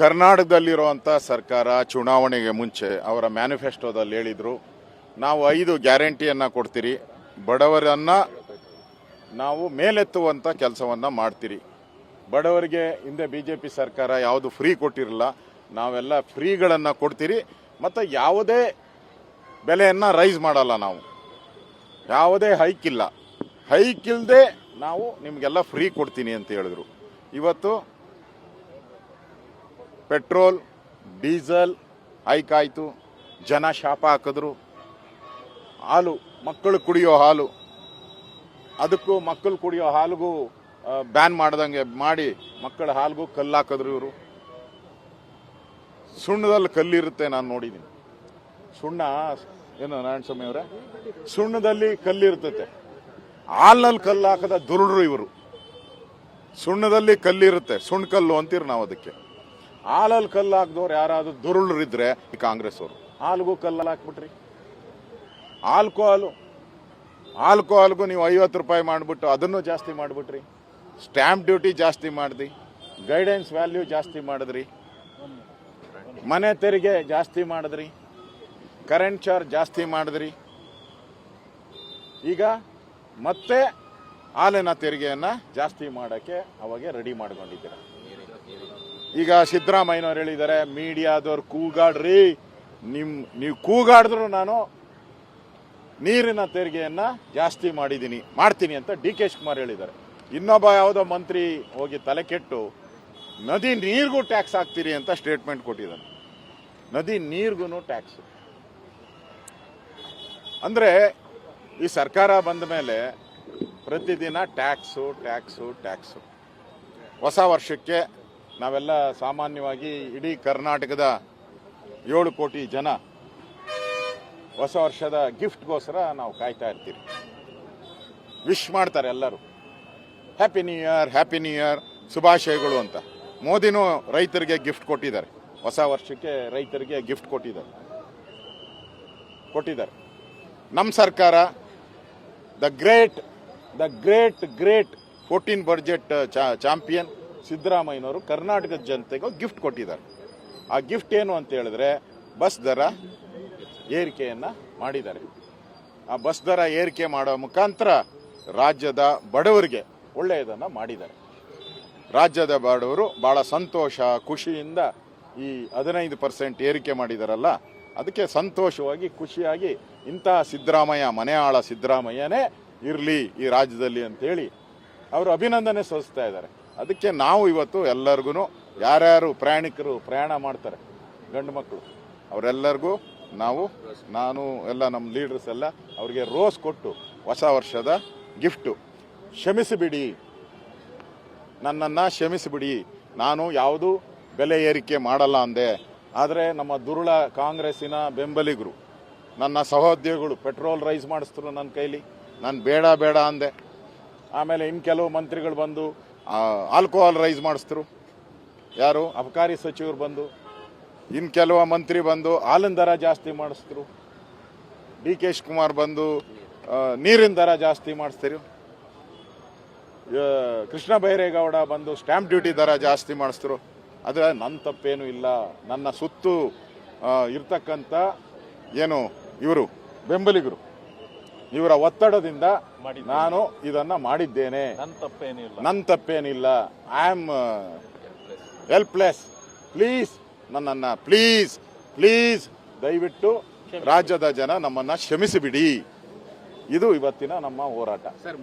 ಕರ್ನಾಟಕದಲ್ಲಿರುವಂಥ ಸರ್ಕಾರ ಚುನಾವಣೆಗೆ ಮುಂಚೆ ಅವರ ಮ್ಯಾನಿಫೆಸ್ಟೋದಲ್ಲಿ ಹೇಳಿದರು, ನಾವು ಐದು ಗ್ಯಾರಂಟಿಯನ್ನು ಕೊಡ್ತೀರಿ, ಬಡವರನ್ನು ನಾವು ಮೇಲೆತ್ತುವಂಥ ಕೆಲಸವನ್ನು ಮಾಡ್ತೀರಿ. ಬಡವರಿಗೆ ಹಿಂದೆ ಬಿ ಜೆ ಪಿ ಸರ್ಕಾರ ಯಾವುದು ಫ್ರೀ ಕೊಟ್ಟಿರಲ್ಲ, ನಾವೆಲ್ಲ ಫ್ರೀಗಳನ್ನು ಕೊಡ್ತೀರಿ, ಮತ್ತು ಯಾವುದೇ ಬೆಲೆಯನ್ನು ರೈಸ್ ಮಾಡಲ್ಲ ನಾವು. ಯಾವುದೇ ಹೈಕ್ ಇಲ್ಲ. ಹೈಕ್ ಇಲ್ಲದೆ ನಾವು ನಿಮಗೆಲ್ಲ ಫ್ರೀ ಕೊಡ್ತೀನಿ ಅಂತ ಹೇಳಿದ್ರು. ಇವತ್ತು ಪೆಟ್ರೋಲ್, ಡೀಸೆಲ್ ಹೈಕ್ ಆಯಿತು ಜನ ಶಾಪ ಹಾಕಿದ್ರು. ಹಾಲು, ಮಕ್ಕಳು ಕುಡಿಯೋ ಹಾಲು. ಅದಕ್ಕೂ ಮಕ್ಕಳು ಕುಡಿಯೋ ಹಾಲಿಗೂ ಬ್ಯಾನ್ ಮಾಡ್ದಂಗೆ ಮಾಡಿ ಮಕ್ಕಳ ಹಾಲಿಗೂ ಕಲ್ಲು ಹಾಕಿದ್ರು ಇವರು. ಸುಣ್ಣದಲ್ಲಿ ಕಲ್ಲಿರುತ್ತೆ ನಾನು ನೋಡಿದ್ದೀನಿ ಸುಣ್ಣ, ಏನು ನಾರಾಯಣ ಸ್ವಾಮಿ ಅವರೇ? ಸುಣ್ಣದಲ್ಲಿ ಕಲ್ಲಿರ್ತತೆ. ಹಾಲಿನಲ್ಲಿ ಕಲ್ಲು ಹಾಕದ ದುರುಡ್ರು ಇವರು. ಸುಣ್ಣದಲ್ಲಿ ಕಲ್ಲಿರುತ್ತೆ ಸುಣ್ಣ ಕಲ್ಲು ಅಂತೀರಿ ನಾವು ಅದಕ್ಕೆ. ಹಾಲಲ್ಲಿ ಕಲ್ಲು ಹಾಕ್ದವ್ರು ಯಾರಾದ್ರೂ ದುರುಳರಿದ್ರೆ ಈ ಕಾಂಗ್ರೆಸ್ ಅವರು. ಹಾಲ್ಗೂ ಕಲ್ಲಲ್ಲಿ ಹಾಕ್ಬಿಟ್ರಿ. ಆಲ್ಕೋಹಾಲು ಆಲ್ಕೋಹಾಲ್ಗೂ ನೀವು ಐವತ್ತು ರೂಪಾಯಿ ಮಾಡಿಬಿಟ್ಟು ಅದನ್ನು ಜಾಸ್ತಿ ಮಾಡಿಬಿಟ್ರಿ. ಸ್ಟ್ಯಾಂಪ್ ಡ್ಯೂಟಿ ಜಾಸ್ತಿ ಮಾಡಿದ್ರಿ ಗೈಡೆನ್ಸ್ ವ್ಯಾಲ್ಯೂ ಜಾಸ್ತಿ ಮಾಡಿದ್ರಿ. ಮನೆ ತೆರಿಗೆ ಜಾಸ್ತಿ ಮಾಡಿದ್ರಿ. ಕರೆಂಟ್ ಚಾರ್ಜ್ ಜಾಸ್ತಿ ಮಾಡಿದ್ರಿ. ಈಗ ಮತ್ತೆ ಹಾಲಿನ ತೆರಿಗೆಯನ್ನು ಜಾಸ್ತಿ ಮಾಡೋಕ್ಕೆ ಅವಾಗೆ ರೆಡಿ ಮಾಡ್ಕೊಂಡಿದ್ದೀರ. ಈಗ ಸಿದ್ದರಾಮಯ್ಯನವ್ರು ಹೇಳಿದ್ದಾರೆ, ಮೀಡಿಯಾದವ್ರು ಕೂಗಾಡ್ರಿ. ನಿಮ್, ನೀವು ಕೂಗಾಡಿದ್ರು ನಾನು ನೀರಿನ ತೆರಿಗೆಯನ್ನು ಜಾಸ್ತಿ ಮಾಡಿದ್ದೀನಿ ಮಾಡ್ತೀನಿ ಅಂತ ಡಿ ಕೆ ಶಿವಕುಮಾರ್ ಹೇಳಿದ್ದಾರೆ. ಇನ್ನೊಬ್ಬ ಯಾವುದೋ ಮಂತ್ರಿ ಹೋಗಿ ತಲೆ ಕೆಟ್ಟು, ನದಿ ನೀರಿಗೂ ಟ್ಯಾಕ್ಸ್ ಹಾಕ್ತೀರಿ ಅಂತ ಸ್ಟೇಟ್ಮೆಂಟ್ ಕೊಟ್ಟಿದ್ದಾನೆ. ನದಿ ನೀರಿಗೂ ಟ್ಯಾಕ್ಸ್. ಅಂದರೆ ಈ ಸರ್ಕಾರ ಬಂದ ಮೇಲೆ ಪ್ರತಿದಿನ ಟ್ಯಾಕ್ಸು ಟ್ಯಾಕ್ಸು ಟ್ಯಾಕ್ಸು. ಹೊಸ ವರ್ಷಕ್ಕೆ ನಾವೆಲ್ಲ ಸಾಮಾನ್ಯವಾಗಿ ಇಡೀ ಕರ್ನಾಟಕದ ಏಳು ಕೋಟಿ ಜನ ಹೊಸ ವರ್ಷದ ಗಿಫ್ಟ್ಗೋಸ್ಕರ ನಾವು ಕಾಯ್ತಾ ಇರ್ತೀವಿ ವಿಶ್ ಮಾಡ್ತಾರೆ ಎಲ್ಲರೂ. Happy new year happy new year ಶುಭಾಶಯಗಳು ಅಂತ. ಮೋದಿನೂ ರೈತರಿಗೆ ಗಿಫ್ಟ್ ಕೊಟ್ಟಿದ್ದಾರೆ. ಹೊಸ ವರ್ಷಕ್ಕೆ ರೈತರಿಗೆ ಗಿಫ್ಟ್ ಕೊಟ್ಟಿದ್ದಾರೆ. ಕೊಟ್ಟಿದ್ದಾರೆ. ನಮ್ಮ ಸರ್ಕಾರ the great the great great fourteen budget champion ಸಿದ್ದರಾಮಯ್ಯನವರು ಕರ್ನಾಟಕದ ಜನತೆಗೂ ಗಿಫ್ಟ್ ಕೊಟ್ಟಿದ್ದಾರೆ. ಆ ಗಿಫ್ಟ್ ಏನು ಅಂತ ಹೇಳಿದ್ರೆ ಬಸ್ ದರ ಏರಿಕೆಯನ್ನು ಮಾಡಿದ್ದಾರೆ. ಆ ಬಸ್ ದರ ಏರಿಕೆ ಮಾಡೋ ಮುಖಾಂತರ ರಾಜ್ಯದ ಬಡವರಿಗೆ ಒಳ್ಳೆಯದನ್ನು ಮಾಡಿದ್ದಾರೆ. ರಾಜ್ಯದ ಬಡವರು ಭಾಳ ಸಂತೋಷ, ಖುಷಿಯಿಂದ ಈ ಹದಿನೈದು ಪರ್ಸೆಂಟ್ ಏರಿಕೆ ಮಾಡಿದಾರಲ್ಲ, ಅದಕ್ಕೆ ಸಂತೋಷವಾಗಿ, ಖುಷಿಯಾಗಿ ಇಂತಹ ಸಿದ್ದರಾಮಯ್ಯ ಮನೆ ಆಳ ಸಿದ್ದರಾಮಯ್ಯನೇ ಇರಲಿ ಈ ರಾಜ್ಯದಲ್ಲಿ ಅಂತೇಳಿ ಅವರು ಅಭಿನಂದನೆ ಸಲ್ಲಿಸ್ತಾ ಇದ್ದಾರೆ. ಅದಕ್ಕೆ ನಾವು ಇವತ್ತು ಎಲ್ಲರಿಗೂ ಯಾರ್ಯಾರು ಪ್ರಯಾಣಿಕರು ಪ್ರಯಾಣ ಮಾಡ್ತಾರೆ, ಗಂಡು ಮಕ್ಕಳು, ಅವರೆಲ್ಲರಿಗೂ ನಾವು, ನಾನು ಎಲ್ಲ ನಮ್ಮ ಲೀಡರ್ಸ್ ಎಲ್ಲ ಅವರಿಗೆ ರೋಸ್ ಕೊಟ್ಟು ಹೊಸ ವರ್ಷದ ಗಿಫ್ಟು ಕ್ಷಮಿಸಿಬಿಡಿ, ನನ್ನನ್ನು ಕ್ಷಮಿಸಿಬಿಡಿ. ನಾನು ಯಾವುದು ಬೆಲೆ ಏರಿಕೆ ಮಾಡಲ್ಲ ಅಂದೆ. ಆದರೆ ನಮ್ಮ ದುರುಳ ಕಾಂಗ್ರೆಸ್ಸಿನ ಬೆಂಬಲಿಗರು, ನನ್ನ ಸಹೋದ್ಯೋಗಿಗಳು ಪೆಟ್ರೋಲ್ ರೈಸ್ ಮಾಡಿಸ್ತರು ನನ್ನ ಕೈಲಿ, ನಾನು ಬೇಡ ಬೇಡ ಅಂದೆ. ಆಮೇಲೆ ಇನ್ನು ಕೆಲವು ಮಂತ್ರಿಗಳು ಬಂದು ಆಲ್ಕೋಹಾಲ್ ರೈಸ್ ಮಾಡಿಸ್ತರು. ಯಾರು? ಅಬಕಾರಿ ಸಚಿವರು ಬಂದು ಇನ್ನು ಕೆಲವು ಮಂತ್ರಿ ಬಂದು, ಹಾಲಿನ ದರ ಜಾಸ್ತಿ ಮಾಡಿಸ್ತರು. ಡಿ ಕೆ ಶಿವಕುಮಾರ್ ಬಂದು ನೀರಿನ ದರ ಜಾಸ್ತಿ ಮಾಡಿಸ್ತೀರಿ. ಕೃಷ್ಣ ಬೈರೇಗೌಡ ಬಂದು ಸ್ಟ್ಯಾಂಪ್ ಡ್ಯೂಟಿ ದರ ಜಾಸ್ತಿ ಮಾಡಿಸ್ತರು. ಆದರೆ ನನ್ನ ತಪ್ಪೇನು ಇಲ್ಲ. ನನ್ನ ಸುತ್ತು ಇರ್ತಕ್ಕಂಥ ಏನು ಇವರು? ಬೆಂಬಲಿಗರು. ಇವರ ಒತ್ತಡದಿಂದ ನಾನು ಇದನ್ನ ಮಾಡಿದ್ದೇನೆ. ನನ್ನ ತಪ್ಪೇನಿಲ್ಲ. ಐ ಆಮ್ ಹೆಲ್ಪ್ಲೆಸ್ ಪ್ಲೀಸ್ ನನ್ನನ್ನ ಪ್ಲೀಸ್ ಪ್ಲೀಸ್ ದಯವಿಟ್ಟು ರಾಜ್ಯದ ಜನ ನಮ್ಮನ್ನ ಕ್ಷಮಿಸಿಬಿಡಿ. ಇದು ಇವತ್ತಿನ ನಮ್ಮ ಹೋರಾಟ. ಸರ್